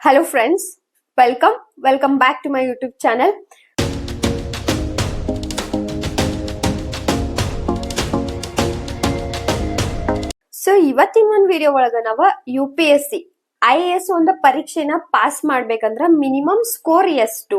Hello friends, welcome. Welcome back to my YouTube channel. So ಇವತ್ತಿನ ಒಂದು video ಒಳಗ ನಾವ U P S C I A S ಒಂದು ಪರೀಕ್ಷೆನ ಪಾಸ್ ಮಾಡ್ಬೇಕಂದ್ರ ಮಿನಿಮಮ್ ಸ್ಕೋರ್ ಎಷ್ಟು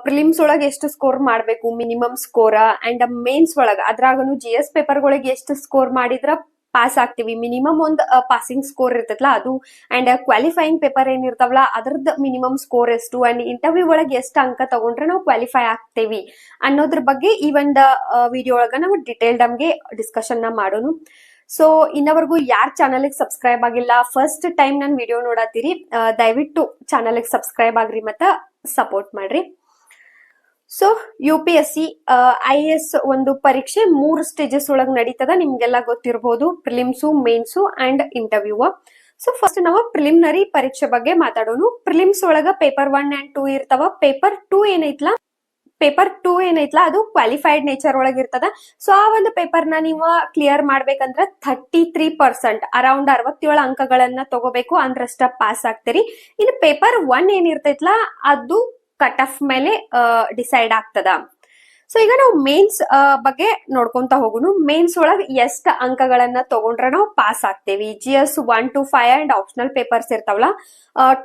ಪ್ರಿಲಿಮ್ಸ್ ಒಳಗ ಎಷ್ಟು ಸ್ಕೋರ್ ಮಾಡಬೇಕು ಮಿನಿಮಮ್ ಸ್ಕೋರ ಅಂಡ್ ಮೇನ್ಸ್ ಒಳಗ ಅದ್ರಾಗನು ಜಿ ಎಸ್ ಪೇಪರ್ಗಳಿಗೆ ಎಷ್ಟು ಸ್ಕೋರ್ ಮಾಡಿದ್ರ ಪಾಸ್ ಆಗ್ತೀವಿ. ಮಿನಿಮಮ್ ಒಂದ್ ಪಾಸಿಂಗ್ ಸ್ಕೋರ್ ಇರ್ತೈತಲ್ಲ ಅದು. ಅಂಡ್ ಕ್ವಾಲಿಫೈಯಿಂಗ್ ಪೇಪರ್ ಏನಿರ್ತಾವಲ್ಲ, ಅದ್ರದ್ದು ಮಿನಿಮಮ್ ಸ್ಕೋರ್ ಎಷ್ಟು? ಅಂಡ್ ಇಂಟರ್ವ್ಯೂ ಒಳಗೆ ಎಷ್ಟು ಅಂಕ ತಗೊಂಡ್ರೆ ನಾವು ಕ್ವಾಲಿಫೈ ಆಗ್ತೇವಿ. ಅನ್ನೋದ್ರ ಬಗ್ಗೆ ಈ ಒಂದು ವಿಡಿಯೋ ಒಳಗ ನಾವು ಡಿಟೇಲ್ಡ್ ನಮ್ಗೆ ಡಿಸ್ಕಷನ್ನ ಮಾಡೋನು. ಸೊ ಇನ್ನವರೆಗೂ ಯಾರ್ ಚಾನಲ್ ಸಬ್ಸ್ಕ್ರೈಬ್ ಆಗಿಲ್ಲ ಫಸ್ಟ್ ಟೈಮ್ ನಾನು ವಿಡಿಯೋ ನೋಡತ್ತೀರಿ ದಯವಿಟ್ಟು ಚಾನಲ್ ಸಬ್ಸ್ಕ್ರೈಬ್ ಆಗ್ರಿ ಮತ್ತ ಸಪೋರ್ಟ್ ಮಾಡ್ರಿ. So U P S C I S ಒಂದು ಪರೀಕ್ಷೆ ಮೂರು ಸ್ಟೇಜಸ್ ಒಳಗ್ ನಡೀತದ. ನಿಮ್ಗೆಲ್ಲ ಗೊತ್ತಿರಬಹುದು prelims mains and interview so first ನಾವು ಪ್ರಿಲಿಮಿನರಿ ಪರೀಕ್ಷೆ ಬಗ್ಗೆ ಮಾತಾಡೋಣ ಪ್ರಿಲಿಮ್ಸ್ ಒಳಗ ಪೇಪರ್ ಒನ್ ಅಂಡ್ ಟೂ ಇರ್ತಾವ. ಪೇಪರ್ ಟೂ ಏನೈತ್ಲಾ? ಪೇಪರ್ ಟೂ ಏನೈತ್ಲಾ? ಅದು ಕ್ವಾಲಿಫೈಡ್ ನೇಚರ್ ಒಳಗ ಇರ್ತದ. ಸೊ ಆ ಒಂದು ಪೇಪರ್ನ ನೀವು ಕ್ಲಿಯರ್ ಮಾಡ್ಬೇಕಂದ್ರ ಥರ್ಟಿ ತ್ರೀ ಪರ್ಸೆಂಟ್ ಅರೌಂಡ್ ಅರವತ್ತೇಳು ಅಂಕಗಳನ್ನ ತಗೋಬೇಕು. ಅಂದ್ರಷ್ಟ ಪಾಸ್ ಆಗ್ತೀರಿ. ಇನ್ನು ಪೇಪರ್ ಒನ್ ಏನಿರ್ತೈತ್ಲಾ? ಅದು ಕಟ್ ಆಫ್ ಮೇಲೆ ಡಿಸೈಡ್ ಆಗ್ತದ. ಸೊ ಈಗ ನಾವು ಮೇನ್ಸ್ ಬಗ್ಗೆ ನೋಡ್ಕೊಂತ ಹೋಗುನು. ಮೇನ್ಸ್ ಒಳಗ್ ಎಷ್ಟ್ ಅಂಕಗಳನ್ನ ತಗೊಂಡ್ರೆ ನಾವು pass ಆಗ್ತೇವಿ. G S one to five and optional papers ಇರ್ತಾವಲ್ಲ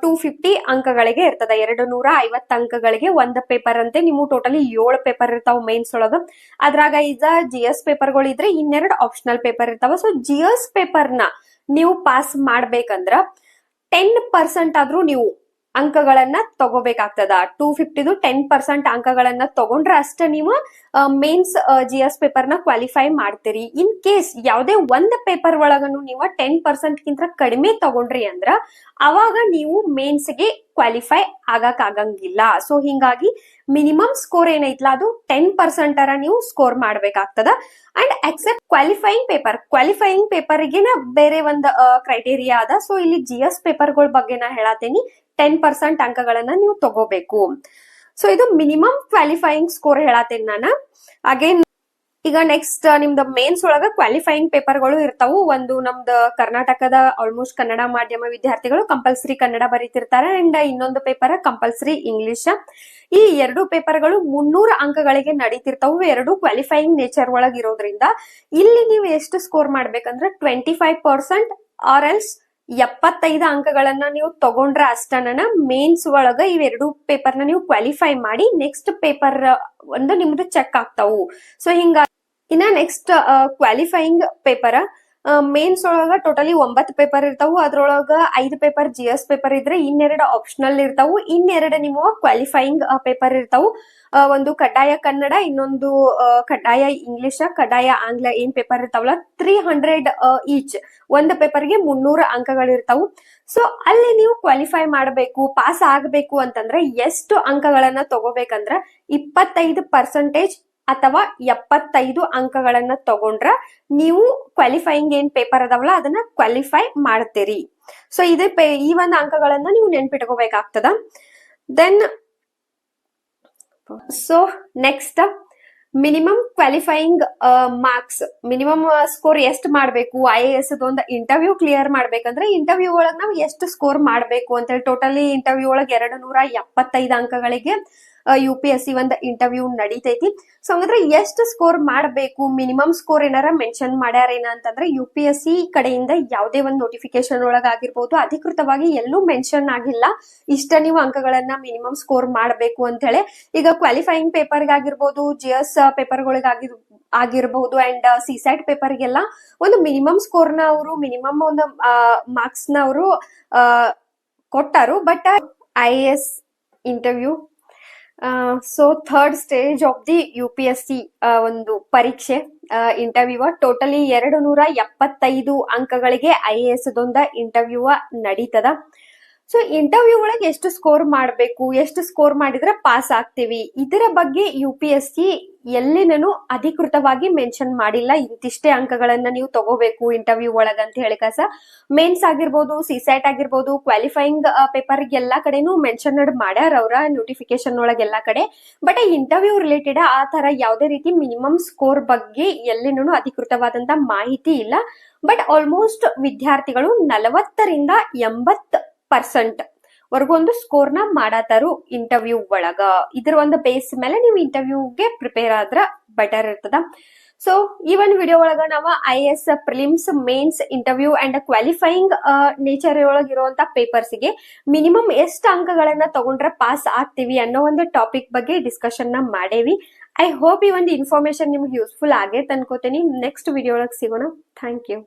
ಟೂ ಫಿಫ್ಟಿ ಅಂಕಗಳಿಗೆ ಇರ್ತದ. ಎರಡು ನೂರ ಐವತ್ತು ಅಂಕಗಳಿಗೆ ಒಂದ್ ಪೇಪರ್ ಅಂತೆ. ನೀವು ಟೋಟಲಿ ಏಳು ಪೇಪರ್ ಇರ್ತಾವ ಮೇನ್ಸ್ ಒಳಗ. ಅದ್ರಾಗ ಈಗ ಜಿ ಎಸ್ ಪೇಪರ್ಗಳು ಇದ್ರೆ ಇನ್ನೆರಡು ಆಪ್ಷನಲ್ ಪೇಪರ್ ಇರ್ತಾವ. ಸೊ ಜಿ ಎಸ್ ಪೇಪರ್ನ ನೀವು ಪಾಸ್ ಮಾಡ್ಬೇಕಂದ್ರ ಟೆನ್ ಪರ್ಸೆಂಟ್ ಆದ್ರೂ ನೀವು ಅಂಕಗಳನ್ನ ತಗೋಬೇಕಾಗ್ತದ. ಟೂ ಫಿಫ್ಟಿದು ಟೆನ್ ಪರ್ಸೆಂಟ್ ಅಂಕಗಳನ್ನ ತಗೊಂಡ್ರೆ ಅಷ್ಟೇ ನೀವು ಮೇನ್ಸ್ ಜಿ ಎಸ್ ಪೇಪರ್ನ ಕ್ವಾಲಿಫೈ ಮಾಡ್ತೀರಿ. ಇನ್ ಕೇಸ್ ಯಾವುದೇ ಒಂದ್ ಪೇಪರ್ ಒಳಗನು ನೀವು ಟೆನ್ ಪರ್ಸೆಂಟ್ ಕಿಂತ ಕಡಿಮೆ ತಗೊಂಡ್ರಿ ಅಂದ್ರ ಅವಾಗ ನೀವು ಮೇನ್ಸ್ಗೆ ಕ್ವಾಲಿಫೈ ಆಗಕ್ ಆಗಂಗಿಲ್ಲ. ಸೊ ಹಿಂಗಾಗಿ ಮಿನಿಮಮ್ ಸ್ಕೋರ್ ಏನೈತ್ಲ? ಅದು ಟೆನ್ ಪರ್ಸೆಂಟ್ ಅರ ನೀವು score ಮಾಡ್ಬೇಕಾಗ್ತದ. And except qualifying paper qualifying paper ಗೆನ ಬೇರೆ ಒಂದ್ ಕ್ರೈಟೇರಿಯಾ ಅದ. ಸೊ ಇಲ್ಲಿ ಜಿ ಎಸ್ ಪೇಪರ್ಗಳ ಬಗ್ಗೆ ನಾ ಹೇಳತೇನಿ. ಟೆನ್ ಪರ್ಸೆಂಟ್ ಅಂಕಗಳನ್ನ ನೀವು ತಗೋಬೇಕು. ಸೊ ಇದು ಮಿನಿಮಮ್ ಕ್ವಾಲಿಫೈಯಿಂಗ್ ಸ್ಕೋರ್ ಹೇಳತ್ತೇನೆ ನಾನು. ಅಗೇನ್ ಈಗ ನೆಕ್ಸ್ಟ್ ನಿಮ್ದು ಮೇನ್ಸ್ ಒಳಗ ಕ್ವಾಲಿಫೈಯಿಂಗ್ ಪೇಪರ್ಗಳು ಇರ್ತಾವು. ಒಂದು ನಮ್ದು ಕರ್ನಾಟಕದ ಆಲ್ಮೋಸ್ಟ್ ಕನ್ನಡ ಮಾಧ್ಯಮ ವಿದ್ಯಾರ್ಥಿಗಳು ಕಂಪಲ್ಸರಿ ಕನ್ನಡ ಬರೀತಿರ್ತಾರೆ. ಅಂಡ್ ಇನ್ನೊಂದು ಪೇಪರ್ ಕಂಪಲ್ಸರಿ ಇಂಗ್ಲಿಷ್ ಈ ಎರಡು ಪೇಪರ್ಗಳು ಮುನ್ನೂರು ಅಂಕಗಳಿಗೆ ನಡೀತಿರ್ತಾವು. ಎರಡು ಕ್ವಾಲಿಫೈಯಿಂಗ್ ನೇಚರ್ ಒಳಗಿರೋದ್ರಿಂದ. ಇಲ್ಲಿ ನೀವು ಎಷ್ಟು ಸ್ಕೋರ್ ಮಾಡ್ಬೇಕಂದ್ರೆ twenty five percent or else ಎಪ್ಪತ್ತೈದು ಅಂಕಗಳನ್ನ ನೀವು ತಗೊಂಡ್ರ ಅಷ್ಟನ ಮೇನ್ಸ್ ಒಳಗ ಇವೆರಡು ಪೇಪರ್ನ ನೀವು ಕ್ವಾಲಿಫೈ ಮಾಡಿ ನೆಕ್ಸ್ಟ್ ಪೇಪರ್ ಒಂದು ನಿಮ್ದು ಚೆಕ್ ಆಗ್ತಾವು. ಸೊ ಹಿಂಗ ಇನ್ನ ನೆಕ್ಸ್ಟ್ ಕ್ವಾಲಿಫೈಯಿಂಗ್ ಪೇಪರ್ ಮೇನ್ಸ್ ಒಳಗ ಟೋಟಲಿ ಒಂಬತ್ತು ಪೇಪರ್ ಇರ್ತಾವು. ಅದ್ರೊಳಗ ಐದು ಪೇಪರ್ ಜಿ ಎಸ್ ಪೇಪರ್ ಇದ್ರೆ ಇನ್ನೆರಡು ಆಪ್ಷನಲ್ ಇರ್ತಾವು. ಇನ್ನೆರಡು ನಿಮ್ಮ ಕ್ವಾಲಿಫೈಯಿಂಗ್ ಪೇಪರ್ ಇರ್ತಾವು. ಒಂದು ಕಡ್ಡಾಯ ಕನ್ನಡ, ಇನ್ನೊಂದು ಕಡ್ಡಾಯ ಇಂಗ್ಲಿಷ್ ಕಡ್ಡಾಯ ಆಂಗ್ಲ ಏನ್ ಪೇಪರ್ ಇರ್ತಾವಲ್ಲ ತ್ರೀ ಹಂಡ್ರೆಡ್ ಈಚ್ ಒಂದು ಪೇಪರ್ಗೆ ಮುನ್ನೂರು ಅಂಕಗಳಿರ್ತಾವು. ಸೊ ಅಲ್ಲಿ ನೀವು ಕ್ವಾಲಿಫೈ ಮಾಡಬೇಕು ಪಾಸ್ ಆಗಬೇಕು ಅಂತಂದ್ರೆ ಎಷ್ಟು ಅಂಕಗಳನ್ನ ತಗೋಬೇಕಂದ್ರ ಇಪ್ಪತ್ತೈದು ಪರ್ಸೆಂಟೇಜ್ ಅಥವಾ ಎಪ್ಪತ್ತೈದು ಅಂಕಗಳನ್ನ ತಗೊಂಡ್ರ ನೀವು ಕ್ವಾಲಿಫೈಯಿಂಗ್ ಏನ್ ಪೇಪರ್ ಅದಾವಲ್ಲ, ಅದನ್ನ ಕ್ವಾಲಿಫೈ ಮಾಡ್ತೀರಿ. ಸೊ ಇದೇ ಈ ಒಂದು ಅಂಕಗಳನ್ನ ನೀವು ನೆನ್ಪಿಟ್ಕೋಬೇಕಾಗ್ತದ. Then so next minimum qualifying marks minimum score ಎಷ್ಟು ಮಾಡಬೇಕು? ಐ ಎ ಎಸ್ ಒಂದು ಇಂಟರ್ವ್ಯೂ ಕ್ಲಿಯರ್ ಮಾಡ್ಬೇಕಂದ್ರೆ ಇಂಟರ್ವ್ಯೂ ಒಳಗೆ ನಾವು ಎಷ್ಟು ಸ್ಕೋರ್ ಮಾಡಬೇಕು ಅಂತೇಳಿ ಟೋಟಲಿ ಇಂಟರ್ವ್ಯೂ ಒಳಗೆ ಎರಡು ನೂರ ಎಪ್ಪತ್ತೈದು ಅಂಕಗಳಿಗೆ ಯು ಪಿ ಎಸ್ ಸಿ ಒಂದು ಇಂಟರ್ವ್ಯೂ ನಡೀತೈತಿ. ಸೊ ಹಂಗಂದ್ರೆ ಎಷ್ಟು ಸ್ಕೋರ್ ಮಾಡಬೇಕು? ಮಿನಿಮಮ್ ಸ್ಕೋರ್ ಏನಾರ ಮೆನ್ಷನ್ ಮಾಡ್ಯಾರೇನ ಅಂತಂದ್ರೆ ಯು ಪಿ ಎಸ್ ಸಿ ಕಡೆಯಿಂದ ಯಾವುದೇ ಒಂದು ನೋಟಿಫಿಕೇಶನ್ ಒಳಗಾಗಿರ್ಬೋದು ಅಧಿಕೃತವಾಗಿ ಎಲ್ಲೂ ಮೆನ್ಷನ್ ಆಗಿಲ್ಲ. ಇಷ್ಟ ನೀವು ಅಂಕಗಳನ್ನ ಮಿನಿಮಮ್ ಸ್ಕೋರ್ ಮಾಡಬೇಕು ಅಂತ ಹೇಳಿ ಈಗ ಕ್ವಾಲಿಫೈಯಿಂಗ್ ಪೇಪರ್ಗಾಗಿರ್ಬೋದು ಜಿ ಎಸ್ ಪೇಪರ್ಗಳಿಗಾಗಿರ್ ಆಗಿರ್ಬಹುದು ಅಂಡ್ ಸಿ ಸೈಟ್ ಪೇಪರ್ಗೆಲ್ಲ ಒಂದು ಮಿನಿಮಮ್ ಸ್ಕೋರ್ನ ಅವರು ಮಿನಿಮಮ್ ಒಂದು ಮಾರ್ಕ್ಸ್ನ ಅವರು ಕೊಟ್ಟರು. But I S interview so third stage of the U P S C ಒಂದು ಪರೀಕ್ಷೆ ಇಂಟರ್ವ್ಯೂ ಟೋಟಲಿ ಎರಡು ನೂರ ಎಪ್ಪತ್ತೈದು ಅಂಕಗಳಿಗೆ ಐ ಎ ಎಸ್ ದೊಂದ ಇಂಟರ್ವ್ಯೂ ನಡೀತದ. ಸೊ ಇಂಟರ್ವ್ಯೂ ಒಳಗೆ ಎಷ್ಟು ಸ್ಕೋರ್ ಮಾಡಬೇಕು, ಎಷ್ಟು ಸ್ಕೋರ್ ಮಾಡಿದ್ರೆ ಪಾಸ್ ಆಗ್ತೀವಿ? ಇದರ ಬಗ್ಗೆ ಯು ಪಿ ಎಸ್ ಸಿ ಎಲ್ಲಿನೂ ಅಧಿಕೃತವಾಗಿ ಮೆನ್ಷನ್ ಮಾಡಿಲ್ಲ. ಇಂತಿಷ್ಟೇ ಅಂಕಗಳನ್ನ ನೀವು ತಗೋಬೇಕು ಇಂಟರ್ವ್ಯೂ ಒಳಗ ಅಂತ ಹೇಳಿ ಕಸ. ಮೇನ್ಸ್ ಆಗಿರ್ಬೋದು ಸಿಸೈಟ್ ಆಗಿರ್ಬೋದು ಕ್ವಾಲಿಫೈಯಿಂಗ್ ಪೇಪರ್ ಎಲ್ಲಾ ಕಡೆನೂ ಮೆನ್ಷನ್ ಮಾಡ್ಯಾರ ಅವರ ನೋಟಿಫಿಕೇಶನ್ ಒಳಗೆ ಎಲ್ಲಾ ಕಡೆ. ಬಟ್ ಇಂಟರ್ವ್ಯೂ ರಿಲೇಟೆಡ್ ಆ ತರ ಯಾವುದೇ ರೀತಿ ಮಿನಿಮಮ್ ಸ್ಕೋರ್ ಬಗ್ಗೆ ಎಲ್ಲಿನೂ ಅಧಿಕೃತವಾದಂತ ಮಾಹಿತಿ ಇಲ್ಲ. ಬಟ್ ಆಲ್ಮೋಸ್ಟ್ ವಿದ್ಯಾರ್ಥಿಗಳು ನಲವತ್ತರಿಂದ ಎಂಬತ್ ಪರ್ಸೆಂಟ್. ವರ್ಗು ಒಂದು ಸ್ಕೋರ್ನ ಮಾಡತಾರು ಇಂಟರ್ವ್ಯೂ ಒಳಗ. ಇದ್ರ ಒಂದು ಬೇಸ್ ಮೇಲೆ ನೀವು ಇಂಟರ್ವ್ಯೂಗೆ ಪ್ರಿಪೇರ್ ಆದ್ರ ಬೆಟರ್ ಇರ್ತದ. ಸೊ ಈ ಒಂದು ವಿಡಿಯೋ ಒಳಗ ನಾವು I S prelims mains interview and qualifying nature ಒಳಗೆ ಇರುವಂತ ಪೇಪರ್ಸ್ಗೆ ಮಿನಿಮಮ್ ಎಷ್ಟು ಅಂಕಗಳನ್ನ ತಗೊಂಡ್ರೆ ಪಾಸ್ ಆಗ್ತೀವಿ ಅನ್ನೋ ಒಂದು ಟಾಪಿಕ್ ಬಗ್ಗೆ ಡಿಸ್ಕಷನ್ನ ಮಾಡೇವಿ. ಐ ಹೋಪ್ ಈ ಒಂದು ಇನ್ಫಾರ್ಮೇಶನ್ ನಿಮ್ಗೆ ಯೂಸ್ಫುಲ್ ಆಗೇ ಅನ್ಕೋತೀನಿ ನೆಕ್ಸ್ಟ್ ವಿಡಿಯೋ ಒಳಗೆ ಸಿಗೋಣ. Thank you